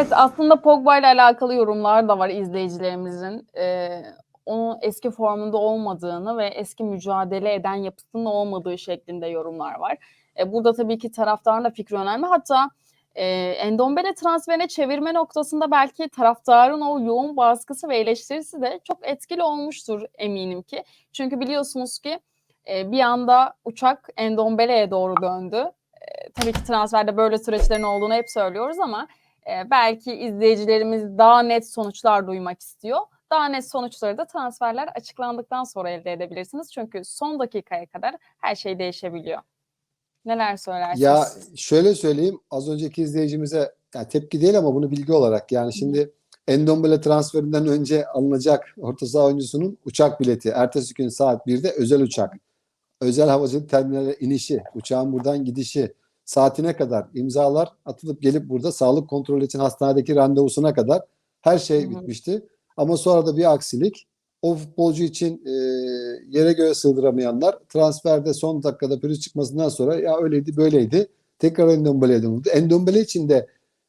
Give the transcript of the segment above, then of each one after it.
Evet aslında Pogba ile alakalı yorumlar da var izleyicilerimizin. Ee, onun eski formunda olmadığını ve eski mücadele eden yapısının olmadığı şeklinde yorumlar var. E, burada tabii ki taraftarın da fikri önemli. Hatta e, Endombele transferine çevirme noktasında belki taraftarın o yoğun baskısı ve eleştirisi de çok etkili olmuştur eminim ki. Çünkü biliyorsunuz ki e, bir anda uçak Endombele'ye doğru döndü. E, tabii ki transferde böyle süreçlerin olduğunu hep söylüyoruz ama e, belki izleyicilerimiz daha net sonuçlar duymak istiyor. Daha net sonuçları da transferler açıklandıktan sonra elde edebilirsiniz. Çünkü son dakikaya kadar her şey değişebiliyor. Neler söylersiniz? Ya şöyle söyleyeyim az önceki izleyicimize yani tepki değil ama bunu bilgi olarak yani şimdi Endombele transferinden önce alınacak orta saha oyuncusunun uçak bileti ertesi gün saat 1'de özel uçak özel havacılık terminaline inişi uçağın buradan gidişi saatine kadar imzalar atılıp gelip burada sağlık kontrolü için hastanedeki randevusuna kadar her şey bitmişti. Ama sonra da bir aksilik o futbolcu için e, yere göğe sığdıramayanlar transferde son dakikada pürüz çıkmasından sonra ya öyleydi böyleydi tekrar Endombele'ye dönüldü. Endombele için de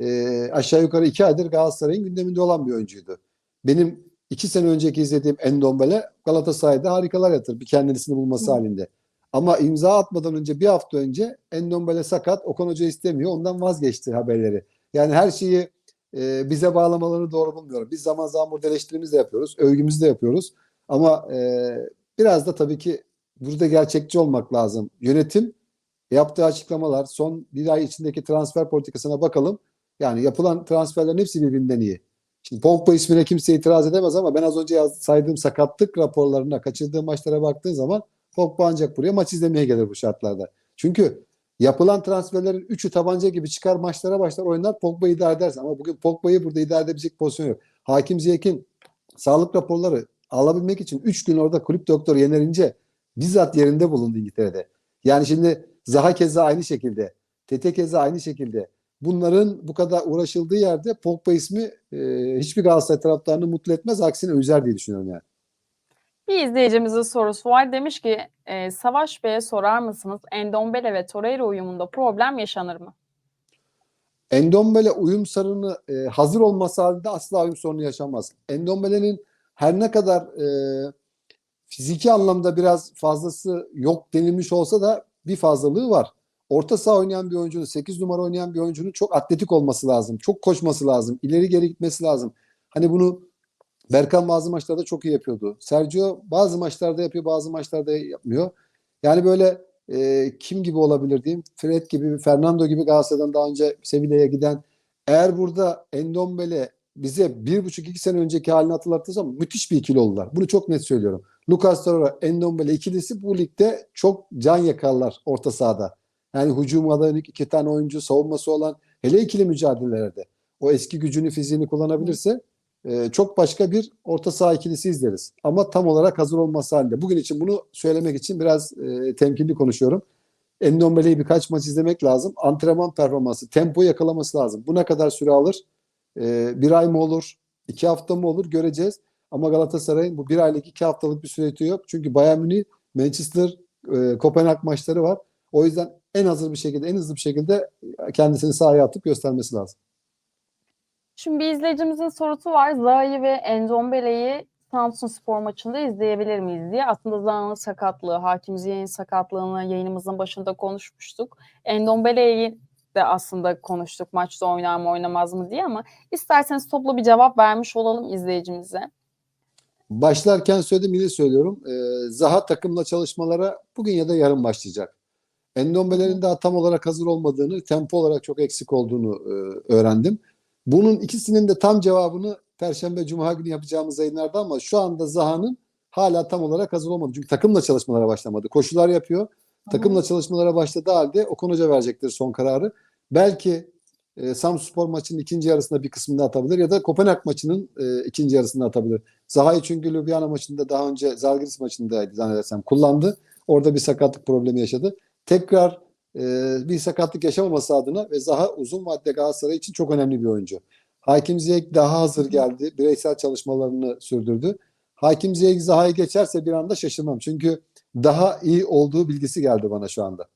e, aşağı yukarı iki aydır Galatasaray'ın gündeminde olan bir oyuncuydu. Benim iki sene önceki izlediğim Endombele Galatasaray'da harikalar yatır bir kendisini bulması Hı. halinde. Ama imza atmadan önce bir hafta önce Endombele sakat Okan Hoca istemiyor ondan vazgeçti haberleri. Yani her şeyi e, bize bağlamalarını doğru bulmuyorum. Biz zaman zaman burada eleştirimizi de yapıyoruz, övgümüzü de yapıyoruz. Ama e, biraz da tabii ki burada gerçekçi olmak lazım. Yönetim yaptığı açıklamalar, son bir ay içindeki transfer politikasına bakalım. Yani yapılan transferlerin hepsi birbirinden iyi. Şimdi Pogba ismine kimse itiraz edemez ama ben az önce saydığım sakatlık raporlarına, kaçırdığı maçlara baktığın zaman Pogba ancak buraya maç izlemeye gelir bu şartlarda. Çünkü yapılan transferlerin üçü tabanca gibi çıkar maçlara başlar oynar Pogba idare edersin. Ama bugün Pogba'yı burada idare edebilecek pozisyon yok. Hakim Ziyech'in sağlık raporları alabilmek için 3 gün orada kulüp doktoru Yener İnce bizzat yerinde bulundu İngiltere'de. Yani şimdi Zaha keza aynı şekilde. Tete keza aynı şekilde. Bunların bu kadar uğraşıldığı yerde Pogba ismi e, hiçbir Galatasaray taraftarını mutlu etmez. Aksine üzer diye düşünüyorum yani. Bir izleyicimizin sorusu var. Demiş ki e, Savaş Bey'e sorar mısınız Endombele ve Torreira uyumunda problem yaşanır mı? Endombele uyum sorunu e, hazır olması halinde asla uyum sorunu yaşamaz. Endombele'nin her ne kadar e, fiziki anlamda biraz fazlası yok denilmiş olsa da bir fazlalığı var. Orta saha oynayan bir oyuncunun, 8 numara oynayan bir oyuncunun çok atletik olması lazım. Çok koşması lazım. ileri geri gitmesi lazım. Hani bunu Berkan bazı maçlarda çok iyi yapıyordu. Sergio bazı maçlarda yapıyor, bazı maçlarda yapmıyor. Yani böyle e, kim gibi olabilir diyeyim? Fred gibi, Fernando gibi Galatasaray'dan daha önce Sevilla'ya giden. Eğer burada Endombele bize bir buçuk iki sene önceki halini hatırlatırsa müthiş bir ikili oldular. Bunu çok net söylüyorum. Lucas Torreira, Endombele ikilisi bu ligde çok can yakarlar orta sahada. Yani hücuma dönük iki tane oyuncu, savunması olan hele ikili mücadelelerde o eski gücünü, fiziğini kullanabilirse e, çok başka bir orta saha ikilisi izleriz. Ama tam olarak hazır olması halinde. Bugün için bunu söylemek için biraz e, temkinli konuşuyorum. Endombele'yi birkaç maç izlemek lazım. Antrenman performansı, tempo yakalaması lazım. Bu ne kadar süre alır? E, bir ay mı olur? iki hafta mı olur? Göreceğiz. Ama Galatasaray'ın bu bir aylık iki haftalık bir süreti yok. Çünkü Bayern Münih, Manchester, e, Kopenhag maçları var. O yüzden en hazır bir şekilde, en hızlı bir şekilde kendisini sahaya atıp göstermesi lazım. Şimdi bir izleyicimizin sorusu var. Zaha'yı ve Endombele'yi Samsun Spor maçında izleyebilir miyiz diye. Aslında Zaha'nın sakatlığı, Hakim Ziyech'in sakatlığını yayınımızın başında konuşmuştuk. Endombele'yi de aslında konuştuk maçta oynar mı oynamaz mı diye ama isterseniz toplu bir cevap vermiş olalım izleyicimize. Başlarken söyledim yine söylüyorum. Ee, Zaha takımla çalışmalara bugün ya da yarın başlayacak. Endombele'nin daha tam olarak hazır olmadığını, tempo olarak çok eksik olduğunu e, öğrendim. Bunun ikisinin de tam cevabını Perşembe, Cuma günü yapacağımız yayınlarda ama şu anda Zaha'nın hala tam olarak hazır olmadı. Çünkü takımla çalışmalara başlamadı. Koşular yapıyor. Takımla çalışmalara başladığı halde Okan Hoca verecektir son kararı. Belki e, Samspor maçının ikinci yarısında bir kısmını atabilir ya da Kopenhag maçının e, ikinci yarısında atabilir. Zaha'yı çünkü Ljubljana maçında daha önce Zalgiris maçındaydı zannedersem kullandı. Orada bir sakatlık problemi yaşadı. Tekrar e, bir sakatlık yaşamaması adına ve Zaha uzun vadede Galatasaray için çok önemli bir oyuncu. Hakim Ziyech daha hazır geldi. Bireysel çalışmalarını sürdürdü. Hakim Ziyech Zaha'yı geçerse bir anda şaşırmam. Çünkü daha iyi olduğu bilgisi geldi bana şu anda.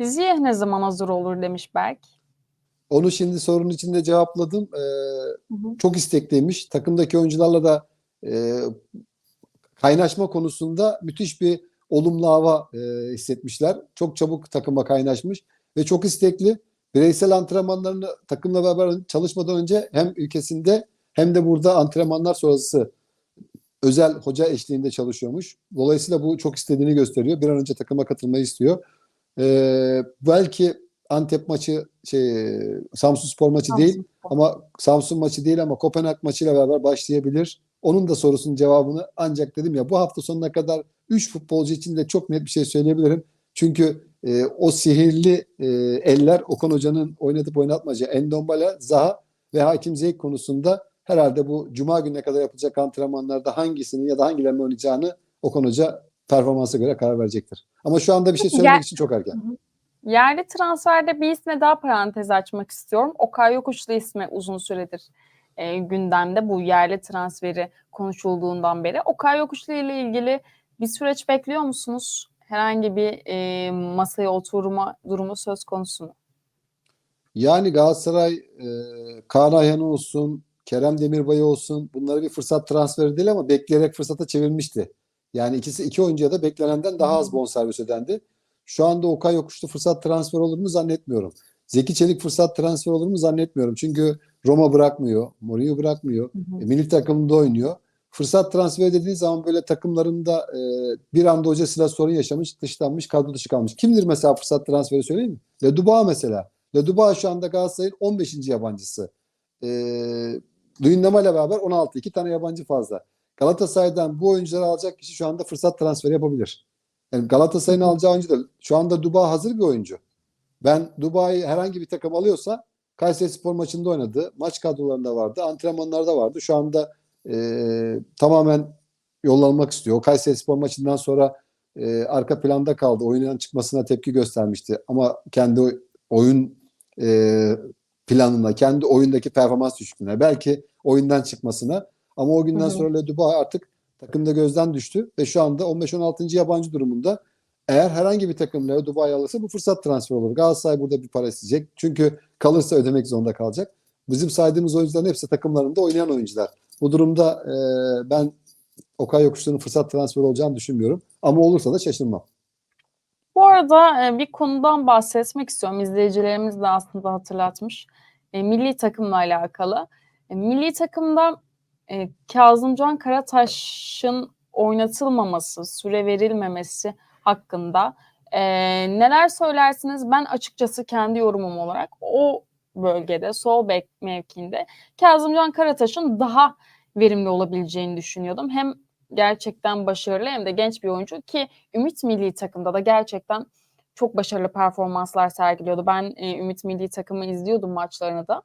Ziyech ne zaman hazır olur demiş Berk. Onu şimdi sorunun içinde cevapladım. Ee, Hı hı. çok istekliymiş. Takımdaki oyuncularla da e, kaynaşma konusunda müthiş bir olumlu hava e, hissetmişler. Çok çabuk takıma kaynaşmış ve çok istekli. Bireysel antrenmanlarını takımla beraber çalışmadan önce hem ülkesinde hem de burada antrenmanlar sonrası özel hoca eşliğinde çalışıyormuş. Dolayısıyla bu çok istediğini gösteriyor. Bir an önce takıma katılmayı istiyor. Ee, belki Antep maçı şey Samsun Spor maçı değil Samsun Spor. ama Samsun maçı değil ama Kopenhag maçıyla beraber başlayabilir. Onun da sorusunun cevabını ancak dedim ya bu hafta sonuna kadar 3 futbolcu için de çok net bir şey söyleyebilirim. Çünkü e, o sihirli e, eller Okan Hoca'nın oynatıp oynatmaca Endombala, Zaha ve Hakim Ziyech konusunda herhalde bu Cuma gününe kadar yapılacak antrenmanlarda hangisinin ya da hangilerinin oynayacağını Okan Hoca performansa göre karar verecektir. Ama şu anda bir şey söylemek gel- için çok erken. Yerli transferde bir isme daha parantez açmak istiyorum. Okay Yokuşlu ismi uzun süredir e, gündemde bu yerli transferi konuşulduğundan beri. Okay Yokuşlu ile ilgili bir süreç bekliyor musunuz? Herhangi bir e, masaya oturma durumu söz konusu mu? Yani Galatasaray e, Kaan Ayhan olsun, Kerem Demirbay olsun bunları bir fırsat transferi değil ama bekleyerek fırsata çevirmişti. Yani ikisi iki oyuncuya da beklenenden daha az bonservis ödendi. Şu anda Okay Yokuşlu fırsat transfer olur mu zannetmiyorum. Zeki Çelik fırsat transfer olur mu zannetmiyorum. Çünkü Roma bırakmıyor, Mourinho bırakmıyor. E, milli takımında oynuyor. Fırsat transferi dediği zaman böyle takımlarında e, bir anda hocasıyla sorun yaşamış, dışlanmış, kadro dışı kalmış. Kimdir mesela fırsat transferi söyleyeyim mi? Le Dubois mesela. Le Dubois şu anda Galatasaray'ın 15. yabancısı. E, Luyendama ile beraber 16. iki tane yabancı fazla. Galatasaray'dan bu oyuncuları alacak kişi şu anda fırsat transferi yapabilir. Yani Galatasaray'ın alacağı oyuncu da şu anda Dubois hazır bir oyuncu. Ben Dubai'yi herhangi bir takım alıyorsa Kayseri Spor maçında oynadı. Maç kadrolarında vardı. Antrenmanlarda vardı. Şu anda e, tamamen yollanmak istiyor. O Kayseri Spor maçından sonra e, arka planda kaldı. Oyundan çıkmasına tepki göstermişti. Ama kendi oy- oyun e, planına, kendi oyundaki performans düşüklüğüne, belki oyundan çıkmasına. Ama o günden Hı hı. sonra Le Dubois artık takımda gözden düştü ve şu anda 15-16. yabancı durumunda. Eğer herhangi bir takım Le Dubois'ı alırsa bu fırsat transferi olur. Galatasaray burada bir para isteyecek. Çünkü kalırsa ödemek zorunda kalacak. Bizim saydığımız oyuncuların hepsi takımlarında oynayan oyuncular. Bu durumda e, ben Okay Yokuşlu'nun fırsat transferi olacağını düşünmüyorum. Ama olursa da şaşırmam. Bu arada e, bir konudan bahsetmek istiyorum. İzleyicilerimiz de aslında hatırlatmış. E, milli takımla alakalı. E, milli takımda e, Kazımcan Karataş'ın oynatılmaması, süre verilmemesi hakkında e, neler söylersiniz? Ben açıkçası kendi yorumum olarak o bölgede, sol bek mevkiinde Kazımcan Karataş'ın daha verimli olabileceğini düşünüyordum. Hem gerçekten başarılı hem de genç bir oyuncu ki Ümit Milli Takım'da da gerçekten çok başarılı performanslar sergiliyordu. Ben e, Ümit Milli Takım'ı izliyordum maçlarını da.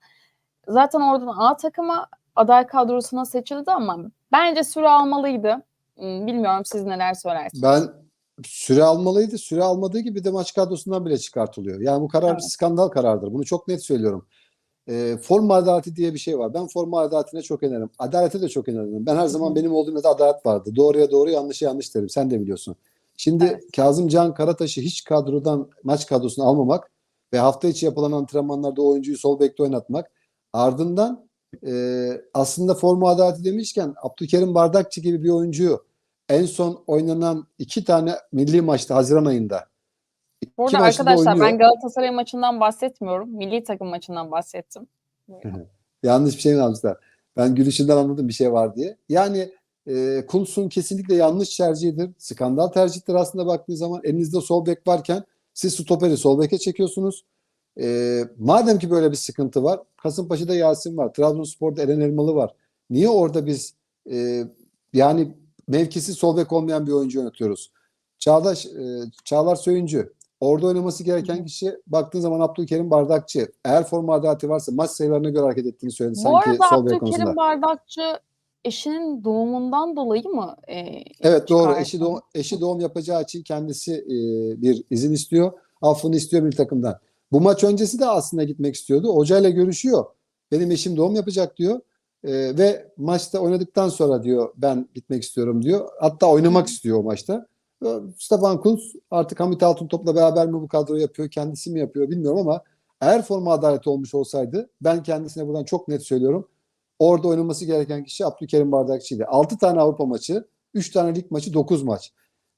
Zaten oradan A takıma aday kadrosuna seçildi ama bence süre almalıydı. Hmm, Bilmiyorum siz neler söylersiniz. Ben süre almalıydı. Süre almadığı gibi de maç kadrosundan bile çıkartılıyor. Yani bu karar bir Evet. skandal karardır. Bunu çok net söylüyorum. E, forma adaleti diye bir şey var. Ben forma adaletine çok inanırım. Adalete de çok inanırım. Ben her zaman benim olduğum yerde adalet vardı. Doğruya doğru, yanlışa yanlış derim. Sen de biliyorsun. Şimdi Evet. Kazım Can Karataş'ı hiç kadrodan maç kadrosuna almamak ve hafta içi yapılan antrenmanlarda oyuncuyu sol bekte oynatmak ardından e, aslında forma adaleti demişken Abdülkerim Bardakçı gibi bir oyuncuyu en son oynanan iki tane milli maçta Haziran ayında iki Burada maçta da arkadaşlar oynuyor. ben Galatasaray maçından bahsetmiyorum. Milli takım maçından bahsettim. Yanlış bir şey mi almışlar? Ben gülüşünden anladım bir şey var diye. Yani e, Kuntz'un kesinlikle yanlış tercihidir. Skandal tercihtir aslında baktığı zaman. Elinizde sol bek varken siz stoperi sol beke çekiyorsunuz. E, madem ki böyle bir sıkıntı var. Kasımpaşa'da Yasin var. Trabzonspor'da Eren Elmalı var. Niye orada biz e, yani mevkisi sol bek olmayan bir oyuncu yönetiyoruz? Çağdaş, e, Çağlar Söyüncü. Orada oynaması gereken kişi baktığın zaman Abdülkerim Bardakçı. Eğer forma adaleti varsa maç sayılarına göre hareket ettiğini söyledi Bu sanki arada sol bek konusunda. Abdülkerim Bardakçı eşinin doğumundan dolayı mı? e, Evet doğru. çıkardı? Eşi doğum, eşi doğum yapacağı için kendisi e, bir izin istiyor. Affını istiyor bir takımdan. Bu maç öncesi de aslında gitmek istiyordu. Hocayla görüşüyor. Benim eşim doğum yapacak diyor. E, ve maçta oynadıktan sonra diyor ben gitmek istiyorum diyor. Hatta oynamak istiyor o maçta. E, Stefan Kuntz artık Hamit Altıntop'la beraber mi bu kadroyu yapıyor, kendisi mi yapıyor bilmiyorum ama Eğer forma adaleti olmuş olsaydı ben kendisine buradan çok net söylüyorum. Orada oynaması gereken kişi Abdülkerim Bardakçı'ydı. 6 tane Avrupa maçı, 3 tane lig maçı, 9 maç.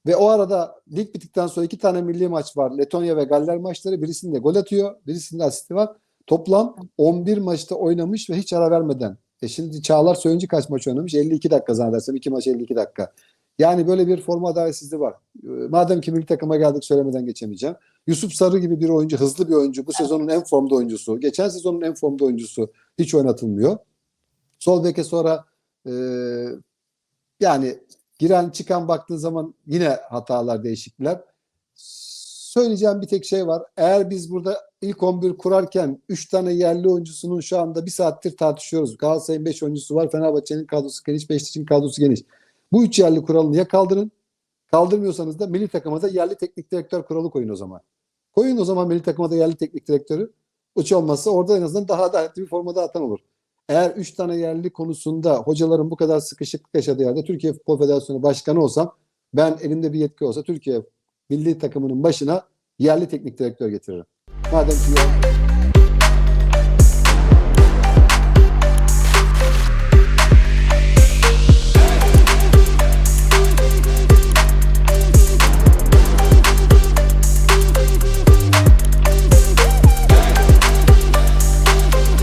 Ve o arada lig bittikten sonra 2 tane milli maç var. Letonya ve Galler maçları. Birisinde gol atıyor, birisinde asisti var. Toplam 11 maçta oynamış ve hiç ara vermeden. E şimdi Çağlar Söyüncü kaç maç oynamış? 52 dakika zannedersem. 2 maç 52 dakika. Yani böyle bir forma adaletsizliği var. Ee, Madem ki milli takıma geldik söylemeden geçemeyeceğim. Yusuf Sarı gibi bir oyuncu, hızlı bir oyuncu. Bu sezonun en formda oyuncusu. Geçen sezonun en formda oyuncusu. Hiç oynatılmıyor. Sol beke sonra e, yani giren çıkan baktığın zaman yine hatalar, değişiklikler. Söyleyeceğim bir tek şey var. Eğer biz burada ilk 11 kurarken 3 tane yerli oyuncusunun şu anda bir saattir tartışıyoruz. Galatasaray'ın 5 oyuncusu var. Fenerbahçe'nin kadrosu geniş, Beşiktaş'ın kadrosu geniş. Bu üç yerli kuralını ya kaldırın, kaldırmıyorsanız da milli takıma da yerli teknik direktör kuralı koyun o zaman. Koyun o zaman milli takıma da yerli teknik direktörü. Uç olmazsa orada en azından daha adaletli bir formada atan olur. Eğer 3 tane yerli konusunda hocaların bu kadar sıkışıklık yaşadığı yerde Türkiye Futbol Federasyonu Başkanı olsam ben elimde bir yetki olsa Türkiye milli takımının başına yerli teknik direktör getiririm. Madem ki yok.